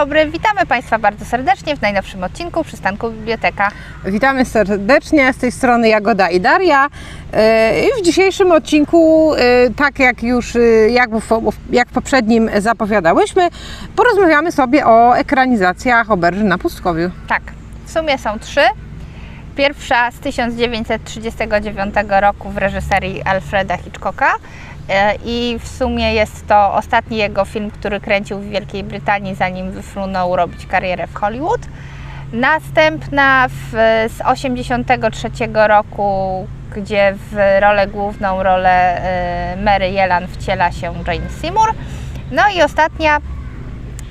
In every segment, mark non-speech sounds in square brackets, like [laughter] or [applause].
dobry, witamy Państwa bardzo serdecznie w najnowszym odcinku Przystanku Biblioteka. Witamy serdecznie, z tej strony Jagoda i Daria. E, I w dzisiejszym odcinku, e, tak jak już e, jak w, jak w poprzednim zapowiadałyśmy, porozmawiamy sobie o ekranizacjach oberży na Pustkowiu. Tak, w sumie są trzy. Pierwsza z 1939 roku w reżyserii Alfreda Hitchcocka i w sumie jest to ostatni jego film, który kręcił w Wielkiej Brytanii, zanim wyfrunął robić karierę w Hollywood. Następna w, z 1983 roku, gdzie w rolę główną, rolę e, Mary Jelan wciela się Jane Seymour. No i ostatnia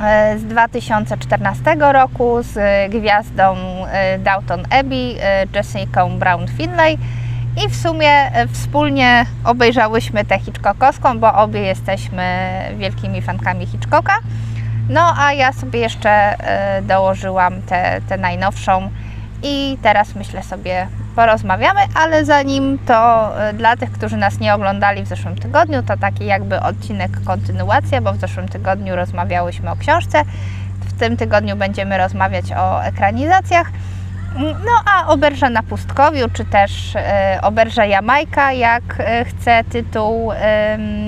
e, z 2014 roku z e, gwiazdą e, Downton Abbey, e, Jessica Brown Finlay. I w sumie e, wspólnie obejrzałyśmy tę Hitchcockowską, bo obie jesteśmy wielkimi fankami Hitchcocka. No a ja sobie jeszcze e, dołożyłam tę najnowszą i teraz myślę sobie porozmawiamy, ale zanim to e, dla tych, którzy nas nie oglądali w zeszłym tygodniu, to taki jakby odcinek kontynuacja, bo w zeszłym tygodniu rozmawiałyśmy o książce, w tym tygodniu będziemy rozmawiać o ekranizacjach. No a Oberża na Pustkowiu, czy też e, Oberża Jamajka, jak e, chce tytuł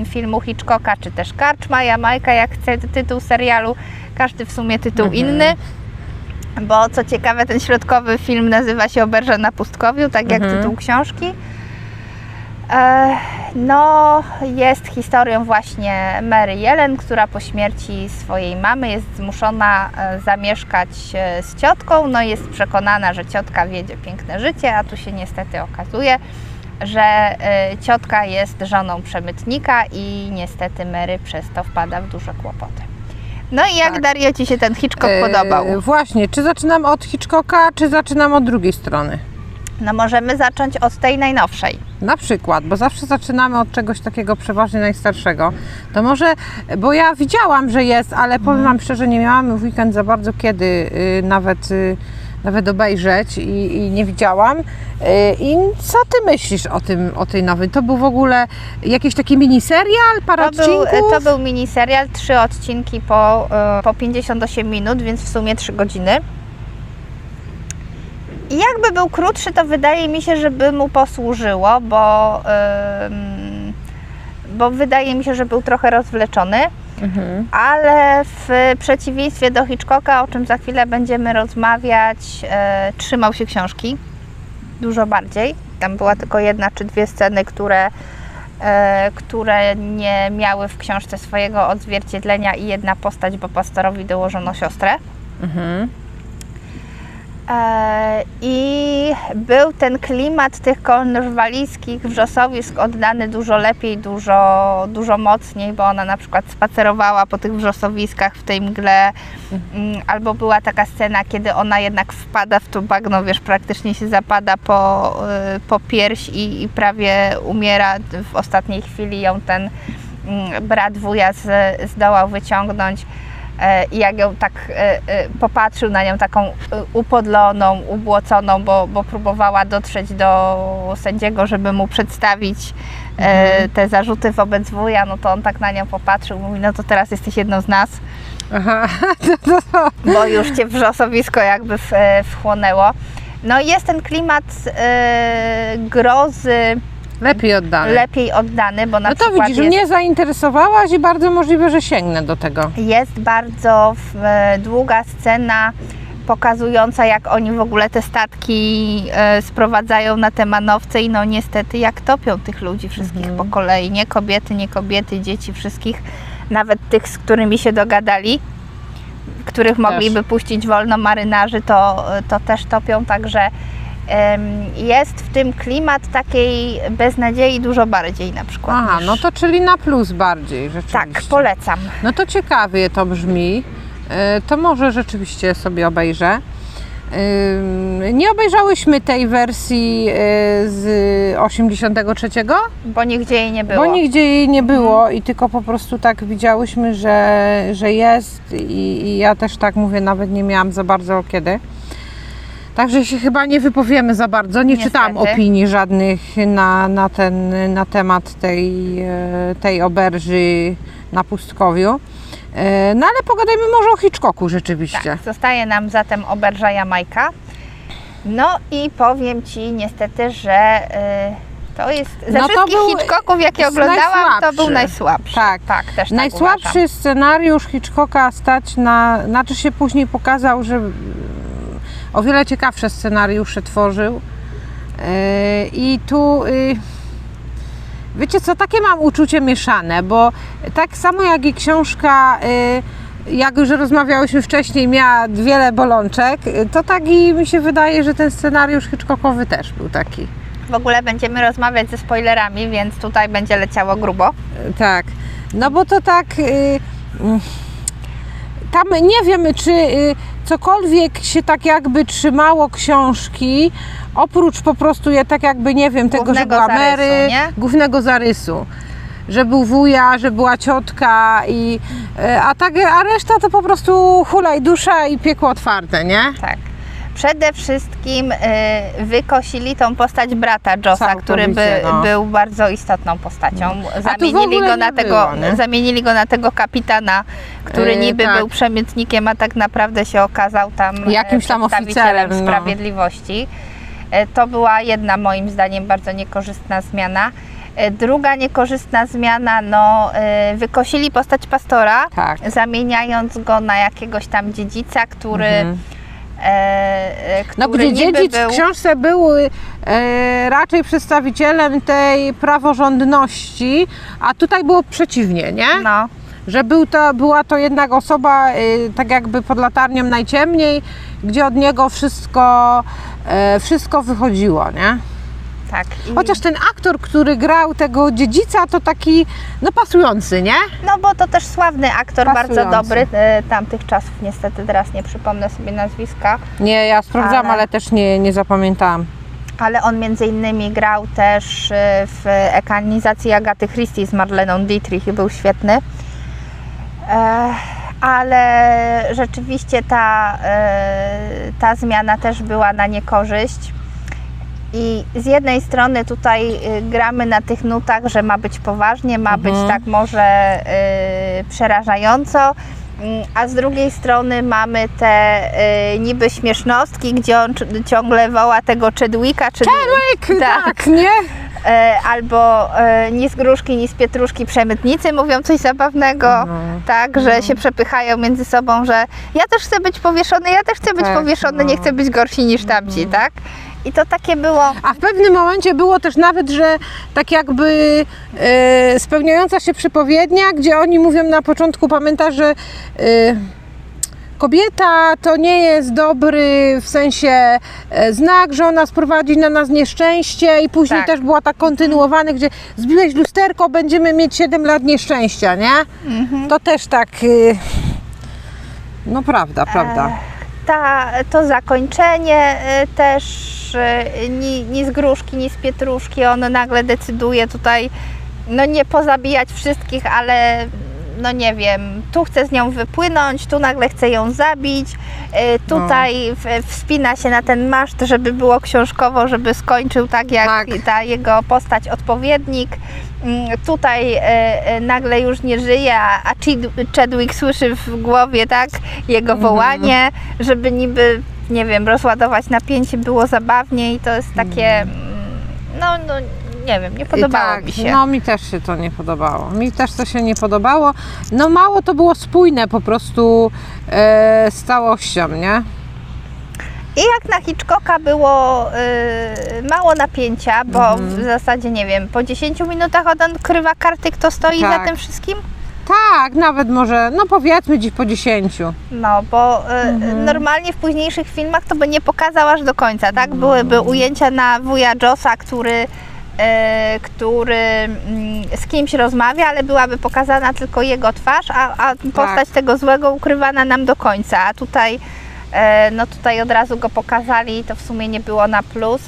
filmu Hitchcocka, czy też Karczma Jamajka, jak chce tytuł serialu, każdy w sumie tytuł Mhm. inny. Bo co ciekawe, ten środkowy film nazywa się Oberża na Pustkowiu, tak jak Mhm. tytuł książki. E, No, jest historią właśnie Mary Jelen, która po śmierci swojej mamy jest zmuszona e, zamieszkać e, z ciotką. No, jest przekonana, że ciotka wiedzie piękne życie, a tu się niestety okazuje, że ciotka jest żoną przemytnika i niestety Mary przez to wpada w duże kłopoty. No i jak Tak. Dario Ci się ten Hitchcock E, podobał? Właśnie, czy zaczynam od Hitchcocka, czy zaczynam od drugiej strony? No możemy zacząć od tej najnowszej. Na przykład, bo zawsze zaczynamy od czegoś takiego przeważnie najstarszego. To może, bo ja widziałam, że jest, ale powiem Wam szczerze, nie miałam w weekend za bardzo kiedy y, nawet, y, nawet obejrzeć i, i nie widziałam. Y, I co Ty myślisz o, tym, o tej nowej? To był w ogóle jakiś taki miniserial, parę To był, odcinków? to był miniserial, trzy odcinki po, po 58 minut, więc w sumie 3 godziny. I jakby był krótszy, to wydaje mi się, że by mu posłużyło, bo, bo wydaje mi się, że był trochę rozwleczony. Mhm. Ale w przeciwieństwie do Hitchcocka, o czym za chwilę będziemy rozmawiać, e, trzymał się książki dużo bardziej. Tam była tylko jedna czy dwie sceny, które, e, które nie miały w książce swojego odzwierciedlenia i jedna postać, bo pastorowi dołożono siostrę. Mhm. E, I był ten klimat tych kornwalijskich wrzosowisk oddany dużo lepiej, dużo, dużo mocniej, bo ona na przykład spacerowała po tych wrzosowiskach w tej mgle, mm, albo była taka scena, kiedy ona jednak wpada w to bagno, wiesz, praktycznie się zapada po, y, po pierś i, i prawie umiera. W ostatniej chwili ją ten mm, brat wuja z, zdołał wyciągnąć. E, I jak ją tak e, e, popatrzył na nią taką upodloną, ubłoconą, bo, bo próbowała dotrzeć do sędziego, żeby mu przedstawić e, te zarzuty wobec wuja, no to on tak na nią popatrzył, mówi, no to teraz jesteś jedną z nas, Aha, [laughs] bo już cię wrzosowisko jakby wchłonęło. No i jest ten klimat grozy lepiej oddane. lepiej oddany, bo na no to przykład widzisz, jest... mnie zainteresowałaś i bardzo możliwe, że sięgnę do tego. Jest bardzo w, e, długa scena pokazująca, jak oni w ogóle te statki e, sprowadzają na te manowce i no niestety jak topią tych ludzi wszystkich Mhm. po kolei. Nie kobiety, nie kobiety, dzieci, wszystkich, nawet tych, z którymi się dogadali, których mogliby puścić wolno marynarzy, to, to też topią, także jest w tym klimat takiej beznadziei dużo bardziej na przykład. Aha, niż... no to czyli na plus bardziej rzeczywiście. Tak, polecam. No to ciekawie to brzmi. E, To może rzeczywiście sobie obejrzę. Ym, Nie obejrzałyśmy tej wersji e, z 83, Bo nigdzie jej nie było. bo nigdzie jej nie było i tylko po prostu tak widziałyśmy, że, że jest i, i ja też tak mówię, nawet nie miałam za bardzo kiedy. Także się chyba nie wypowiemy za bardzo. Nie Niestety. czytałam opinii żadnych na, na, ten, na temat tej, e, tej oberży na pustkowiu. E, No ale pogadajmy może o Hitchcocku rzeczywiście. Tak, zostaje nam zatem oberża Jamajka. No i powiem Ci niestety, że y, to jest ze No to wszystkich był Hitchcocków, jakie oglądałam, to był najsłabszy. Tak. tak też Najsłabszy tak scenariusz Hitchcocka stać na. Znaczy się później pokazał, że o wiele ciekawsze scenariusze tworzył. E, I tu. y, Wiecie co, takie mam uczucie mieszane, bo tak samo jak i książka, y, jak już rozmawiałyśmy wcześniej, miała wiele bolączek, to tak i mi się wydaje, że ten scenariusz Hitchcockowy też był taki. W ogóle będziemy rozmawiać ze spoilerami, więc tutaj będzie leciało grubo. Tak, no bo to tak. Tam nie wiem, czy cokolwiek się tak jakby trzymało książki, oprócz po prostu je tak jakby, nie wiem, tego, że Głównego była zarysu, Mary, nie? głównego zarysu. Że był wuja, że była ciotka i y, a tak, a reszta to po prostu hulaj dusza i piekło otwarte, nie? Tak. Przede wszystkim y, wykosili tą postać brata Josa, który by, no. był bardzo istotną postacią. w Zamienili go, na tego, było, zamienili go na tego kapitana, który E, niby tak. był przemytnikiem, a tak naprawdę się okazał tam e, Jakimś tam oficerem, no. sprawiedliwości. E, To była jedna moim zdaniem bardzo niekorzystna zmiana. Druga niekorzystna zmiana, no wykosili postać pastora, Tak. zamieniając go na jakiegoś tam dziedzica, który, Mhm. e, który No gdzie dziedzic był... w książce był e, raczej przedstawicielem tej praworządności, a tutaj było przeciwnie, nie? No, Że był to, była to jednak osoba y, tak jakby pod latarnią najciemniej, gdzie od niego wszystko, e, wszystko wychodziło, nie? Tak. I, Chociaż ten aktor, który grał tego dziedzica, to taki no pasujący, nie? no bo to też sławny aktor, bardzo Pasujący. dobry e, tamtych czasów, niestety teraz nie przypomnę sobie nazwiska, Nie, ja sprawdzałam, Ale- ale, też nie, nie zapamiętałam. ale on między innymi grał też e, w ekranizacji Agaty Christie z Marleną Dietrich i był świetny. E, ale rzeczywiście ta, e, ta zmiana też była na niekorzyść. I z jednej strony tutaj y, gramy na tych nutach, że ma być poważnie, ma być Mhm. tak może y, przerażająco, mm, a z drugiej strony mamy te y, niby śmiesznostki, gdzie on ciągle woła tego Chedwicka, czy Tak, [laughs] Tak. tak nie? e, albo e, ni z gruszki, ni z pietruszki przemytnicy mówią coś zabawnego, No. tak, że się przepychają między sobą, że ja też chcę być powieszony, ja też chcę być Tak, powieszony, no. nie chcę być gorsi niż tamci, tak? I to takie było, A w pewnym momencie było też nawet, że tak jakby e, spełniająca się przypowiednia, gdzie oni mówią na początku, pamiętasz, że e, kobieta to nie jest dobry w sensie e, znak, że ona sprowadzi na nas nieszczęście i później Tak. też była tak kontynuowane, gdzie zbiłeś lusterko, będziemy mieć 7 lat nieszczęścia, nie? To też tak... e, no prawda, prawda. Ta, to zakończenie y, też y, ni, ni z gruszki, ni z pietruszki, on nagle decyduje tutaj, no nie pozabijać wszystkich, ale no nie wiem, tu chce z nią wypłynąć, tu nagle chce ją zabić, y, tutaj w, wspina się na ten maszt, żeby było książkowo, żeby skończył tak jak Tak. ta jego postać odpowiednik. Mm, Tutaj e, e, nagle już nie żyje, a Chadwick słyszy w głowie tak jego Mhm. wołanie, żeby niby, nie wiem, rozładować napięcie, było zabawnie i to jest takie, mm, no, no nie wiem, nie podobało tak, mi się. No mi też się to nie podobało. Mi też to się nie podobało. No mało to było spójne po prostu e, z całością, nie? I jak na Hitchcocka było y, mało napięcia, bo Mhm. w zasadzie, nie wiem, po 10 minutach on odkrywa karty, kto stoi za Tak. tym wszystkim? Tak, nawet może, no powiedzmy dziś po 10. No, bo y, Mhm. normalnie w późniejszych filmach to by nie pokazał aż do końca, tak? Byłyby ujęcia na wuja Josa, który, który mm, z kimś rozmawia, ale byłaby pokazana tylko jego twarz, a, a Tak. postać tego złego ukrywana nam do końca. A tutaj, e, no tutaj od razu go pokazali, to w sumie nie było na plus.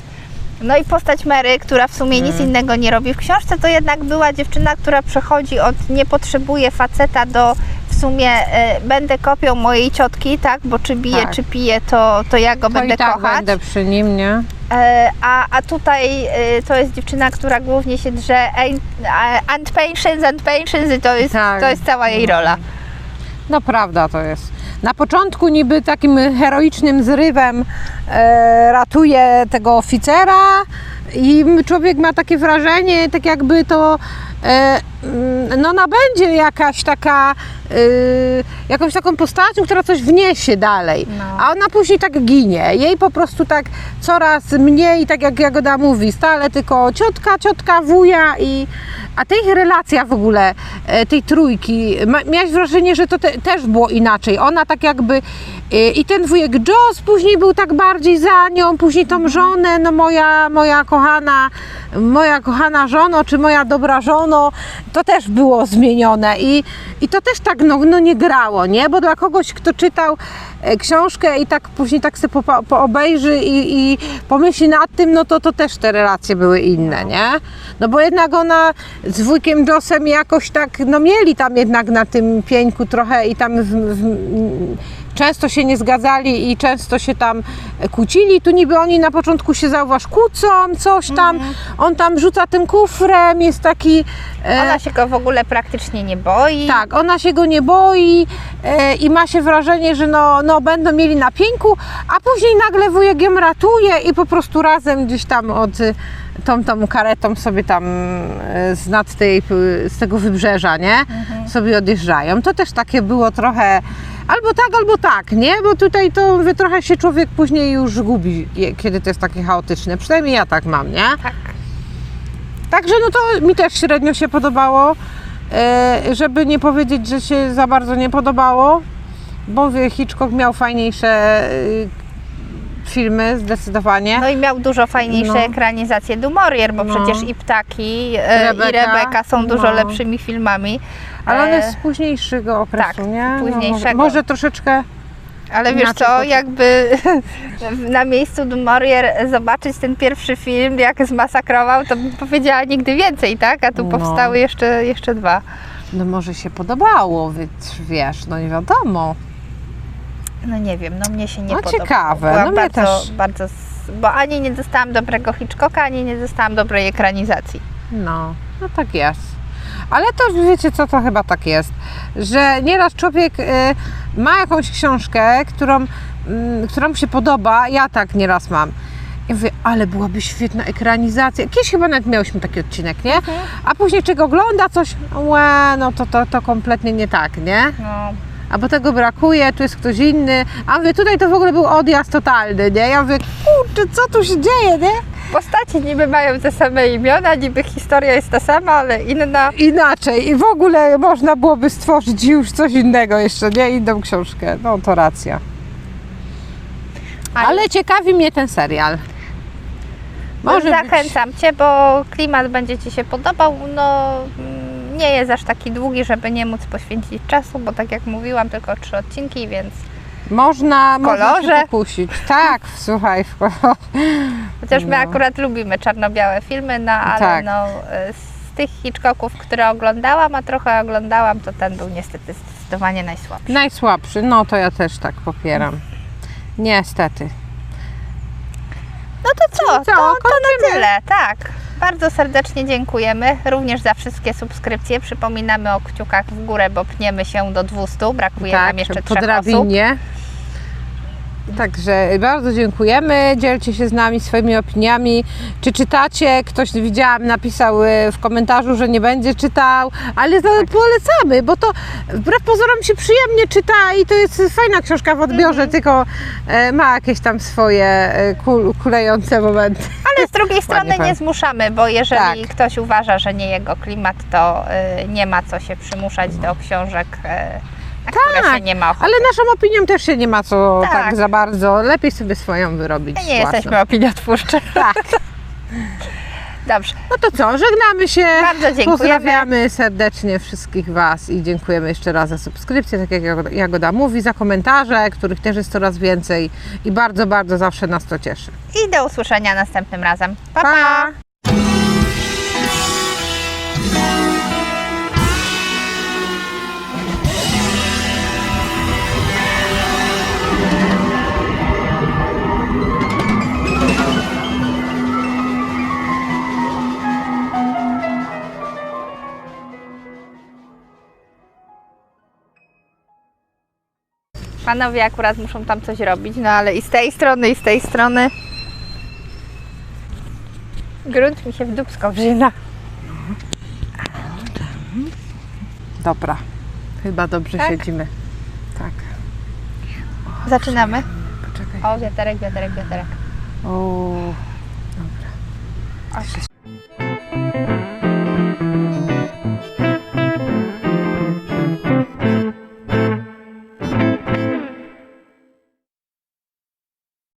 No i postać Mary, która w sumie nic Mhm. innego nie robi w książce, to jednak była dziewczyna, która przechodzi od nie potrzebuje faceta do w sumie e, będę kopią mojej ciotki, tak, bo czy bije, Tak. czy pije, to, to ja go To będę i tak kochać. będę przy nim, nie? E, a, a tutaj e, to jest dziewczyna, która głównie się drze and, and patience, and patience i to jest, Tak. to jest cała jej rola. No prawda to jest. Na początku niby takim heroicznym zrywem e, ratuje tego oficera i człowiek ma takie wrażenie, tak jakby to e, mm, no nabędzie jakaś taka e, jakąś taką postacią, która coś wniesie dalej. No. A ona później tak ginie. Jej po prostu tak coraz mniej, tak jak Jagoda mówi, stale tylko ciotka, ciotka, wuja i a tej relacja w ogóle, e, tej trójki, miałaś wrażenie, że to te, też było inaczej. Ona tak jakby e, i ten wujek Joss później był tak bardziej za nią, później tą żonę, no moja, moja kochana, moja kochana żono, czy moja dobra żono, to też było zmienione i, i to też tak no, no nie grało, nie? Bo dla kogoś, kto czytał książkę i tak później tak sobie po, po obejrzy i, i pomyśli nad tym, no to, to też te relacje były inne, nie? No bo jednak ona z wujkiem Jossem jakoś tak, no mieli tam jednak na tym pieńku trochę i tam w, w, często się nie zgadzali i często się tam kłócili. Tu niby oni na początku się zauważ kłócą, coś tam, on tam rzuca tym kufrem, jest taki... e, Ona się go w ogóle praktycznie nie boi. tak, ona się go nie boi e, i ma się wrażenie, że no, no będą mieli na pieńku, a później nagle wujek ją ratuje i po prostu razem gdzieś tam od y, tą, tą karetą sobie tam e, z nad tej, z tego wybrzeża, nie? Sobie odjeżdżają. To też takie było trochę albo tak, albo tak, nie? Bo tutaj to mówię, trochę się człowiek później już gubi, kiedy to jest takie chaotyczne. Przynajmniej ja tak mam, nie? Tak. Także no to mi też średnio się podobało. Żeby nie powiedzieć, że się za bardzo nie podobało, bo wie, Hitchcock miał fajniejsze e, filmy zdecydowanie. No i miał dużo fajniejsze No. ekranizacje Dumorier, bo No. przecież i Ptaki e, Rebeka. i Rebeka są dużo No. lepszymi filmami. Ale on E, z późniejszego okresu, tak, nie? No, późniejszego. może, troszeczkę. Ale wiesz co, jakby [laughs] na miejscu Dumorier zobaczyć ten pierwszy film, jak zmasakrował, to bym powiedziała nigdy więcej, tak? A tu No. powstały jeszcze, jeszcze dwa. No może się podobało, wiesz, no nie wiadomo. No nie wiem, no mnie się nie No ciekawe, Byłam no bardzo, też. bardzo, bo ani nie dostałam dobrego Hitchcocka, ani nie dostałam dobrej ekranizacji. No, no tak jest. Ale to wiecie co, to chyba tak jest, że nieraz człowiek y, ma jakąś książkę, którą, mm, która mu się podoba, ja tak nieraz mam. I mówię, ale byłaby świetna ekranizacja. Kiedyś chyba nawet miałyśmy taki odcinek, nie? A później czego ogląda coś, łe, no to, to, to kompletnie nie tak, nie? No, Albo tego brakuje, tu jest ktoś inny. A mówię, tutaj to w ogóle był odjazd totalny, nie? Ja mówię, kurczę, co tu się dzieje, nie? Postaci niby mają te same imiona, niby historia jest ta sama, ale inna. inaczej i w ogóle można byłoby stworzyć już coś innego jeszcze, nie? Inną książkę. No to racja. Ale ciekawi mnie ten serial. Może Zachęcam Cię, bo klimat będzie Ci się podobał. No, nie jest aż taki długi, żeby nie móc poświęcić czasu, bo tak jak mówiłam, tylko trzy odcinki, więc można, można kolorze. się pokusić. Tak, słuchaj, w kolorze. chociaż my No. akurat lubimy czarno-białe filmy, no ale Tak. no, y, z tych Hitchcocków, które oglądałam, a trochę oglądałam, to ten był niestety zdecydowanie najsłabszy. Najsłabszy, no to ja też tak popieram. Niestety. No to co? co, to, to na tyle, tak. Bardzo serdecznie dziękujemy również za wszystkie subskrypcje. Przypominamy o kciukach w górę, bo pniemy się do 200. Brakuje tak, nam jeszcze trzech osób. drabinie. Także bardzo dziękujemy. Dzielcie się z nami swoimi opiniami. Czy czytacie? Ktoś widziałam, napisał e, w komentarzu, że nie będzie czytał, ale to polecamy, bo to wbrew pozorom się przyjemnie czyta i to jest fajna książka w odbiorze, tylko e, ma jakieś tam swoje kul, kulejące momenty. Drugiej strony nie zmuszamy, bo jeżeli Tak. ktoś uważa, że nie jego klimat, to y, nie ma co się przymuszać do książek, y, Tak. Ale naszą opinią też się nie ma co tak, Tak. za bardzo. Lepiej sobie swoją wyrobić. Nie własną. jesteśmy opiniotwórcze. Tak. [laughs] Dobrze. No to co, żegnamy się. Bardzo dziękujemy. Pozdrawiamy serdecznie wszystkich Was i dziękujemy jeszcze raz za subskrypcję, tak jak Jagoda- mówi, za komentarze, których też jest coraz więcej i bardzo, bardzo zawsze nas to cieszy. I do usłyszenia następnym razem. pa! pa. pa. Panowie akurat muszą tam coś robić, no ale i z tej strony, i z tej strony. Grunt mi się w dubsko wrzyna. Dobra. Chyba dobrze Tak? siedzimy. Tak. Zaczynamy. Poczekaj. O, wiaterek, wiaterek, wiaterek. O, O, się